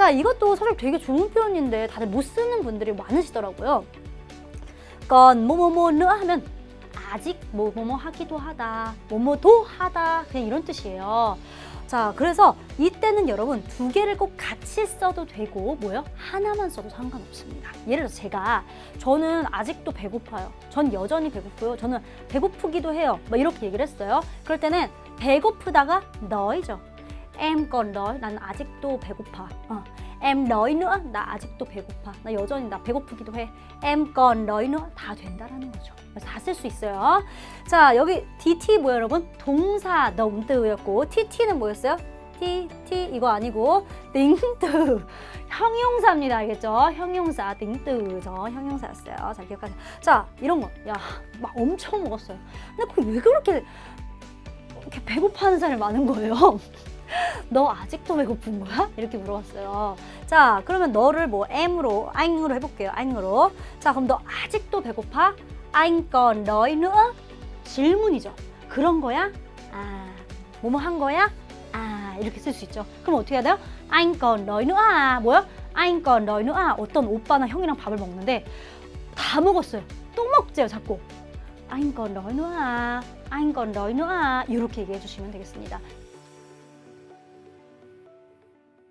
자, 이것도 사실 되게 좋은 표현인데 다들 못 쓰는 분들이 많으시더라고요. 건 뭐뭐뭐 nữa 하면 아직 뭐뭐뭐 하기도 하다, 뭐뭐도 하다 그냥 이런 뜻이에요. 자, 그래서 이때는 여러분 두 개를 꼭 같이 써도 되고 뭐요? 하나만 써도 상관없습니다. 예를 들어서 제가 저는 아직도 배고파요. 전 여전히 배고프요. 저는 배고프기도 해요. 뭐 이렇게 얘기를 했어요. 그럴 때는 배고프다가 너이죠. Em còn đói. 나는 아직도 배고파. 어. em đói nữa. 나 아직도 배고파. 나 여전히 나 배고프기도 해. em còn đói nữa. 다 된다라는 거죠. 다 쓸 수 있어요. 자, 여기 DT 뭐예요, 여러분? 동사 넘뜨였고 TT는 뭐였어요? T, T 이거 아니고 띵뜨 형용사입니다. 알겠죠? 형용사 띵뜨죠. 형용사였어요. 잘 기억하세요. 자, 이런 거. 야, 막 엄청 먹었어요. 근데 그왜 그렇게 이렇게 배고파하는 사람이 많은 거예요? 너 아직도 배고픈 거야? 이렇게 물어봤어요. 자, 그러면 너를 뭐 M으로, anh 으로 해볼게요. anh 으로. 자, 그럼 너 아직도 배고파? đói nữa? 질문이죠. 그런 거야? 아, 뭐뭐 한 거야? 아, 이렇게 쓸 수 있죠. 그럼 어떻게 해야 돼요? đói nữa à? 뭐야? đói nữa à? 어떤 오빠나 형이랑 밥을 먹는데 다 먹었어요. 또 먹재요, 자꾸. à? anh còn đói nữa à? 이렇게 얘기해 주시면 되겠습니다.